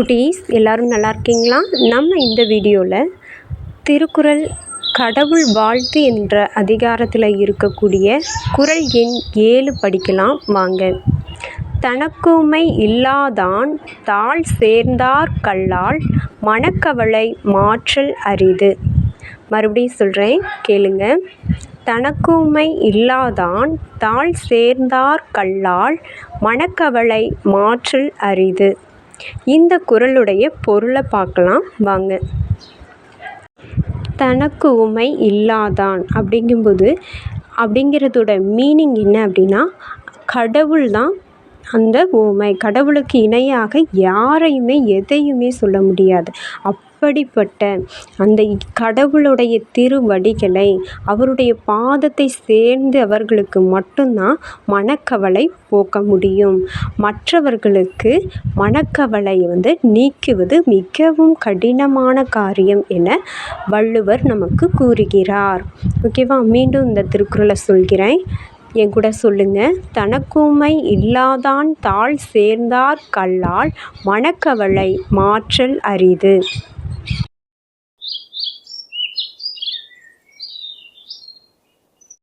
குட்டீஸ் எல்லோரும் நல்லா இருக்கீங்களா? நம்ம இந்த வீடியோவில் திருக்குறள் கடவுள் வாழ்த்து என்ற அதிகாரத்தில் இருக்கக்கூடிய குறள் எண் ஏழு படிக்கலாம் வாங்க. தனக்குமை இல்லாதான் தாழ் சேர்ந்தார் கல்லால் மனக்கவலை மாற்றல் அரிது. மறுபடியும் சொல்கிறேன் கேளுங்க. தனக்குமை இல்லாதான் தாழ் சேர்ந்தார் கல்லால் மனக்கவலை மாற்றல் அரிது. இந்த குறளுடைய பொருளை பார்க்கலாம் வாங்க. தனக்கு உமை இல்லாதான் அப்படிங்கும்போது அப்படிங்கிறதோட மீனிங் என்ன அப்படின்னா கடவுள் தான் அந்த உமை கடவுளுக்கு இணையாக யாரையுமே எதையுமே சொல்ல முடியாது. அப்படிப்பட்ட அந்த கடவுளுடைய திருவடிகளை அவருடைய பாதத்தை சேர்ந்து அவர்களுக்கு மட்டும்தான் மனக்கவலை போக்க முடியும். மற்றவர்களுக்கு மனக்கவலை வந்து நீக்குவது மிகவும் கடினமான காரியம் என வள்ளுவர் நமக்கு கூறுகிறார். ஓகேவா? மீண்டும் இந்த திருக்குறளை சொல்கிறேன். என் கூட சொல்லுங்க. தனக்குமை இல்லாதான் தாழ் சேர்ந்தார் கல்லால் மனக்கவலை மாற்றல் அரிது.